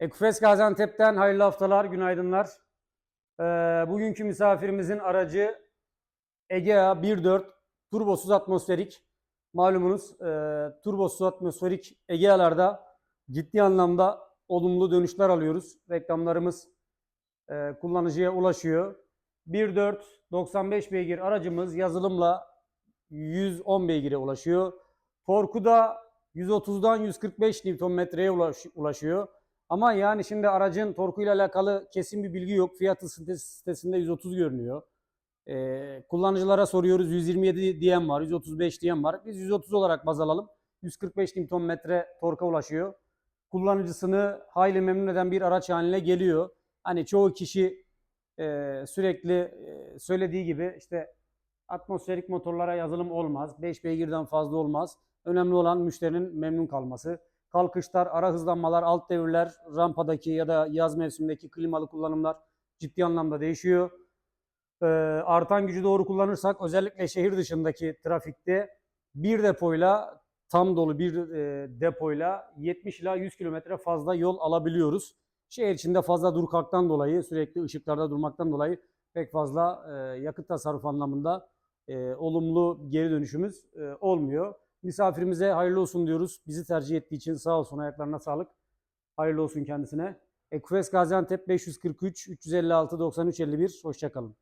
Ekufes Gaziantep'ten hayırlı haftalar, günaydınlar. Ee, bugünkü misafirimizin aracı Egea 1.4 turbosuz atmosferik. Malumunuz e, turbosuz atmosferik Egea'larda ciddi anlamda olumlu dönüşler alıyoruz. Reklamlarımız e, kullanıcıya ulaşıyor. 1.4 95 beygir aracımız yazılımla 110 beygire ulaşıyor. Torku da 130'dan 145 Nm'ye ulaş- ulaşıyor. Ama yani şimdi aracın torkuyla alakalı kesin bir bilgi yok. Fiyatı site- sitesinde 130 görünüyor. Ee, kullanıcılara soruyoruz 127 diyen var, 135 diyen var. Biz 130 olarak baz alalım. 145 Nm torka ulaşıyor. Kullanıcısını hayli memnun eden bir araç haline geliyor. Hani çoğu kişi e, sürekli e, söylediği gibi işte atmosferik motorlara yazılım olmaz. 5 beygirden fazla olmaz. Önemli olan müşterinin memnun kalması. Kalkışlar, ara hızlanmalar, alt devirler, rampadaki ya da yaz mevsimindeki klimalı kullanımlar ciddi anlamda değişiyor. Ee, artan gücü doğru kullanırsak özellikle şehir dışındaki trafikte bir depoyla tam dolu bir e, depoyla 70 ila 100 kilometre fazla yol alabiliyoruz. Şehir içinde fazla dur kalktan dolayı sürekli ışıklarda durmaktan dolayı pek fazla e, yakıt tasarruf anlamında e, olumlu geri dönüşümüz olmuyor. Misafirimize hayırlı olsun diyoruz. Bizi tercih ettiği için sağ olsun ayaklarına sağlık. Hayırlı olsun kendisine. Ekufes Gaziantep 543 356 93 51. Hoşçakalın.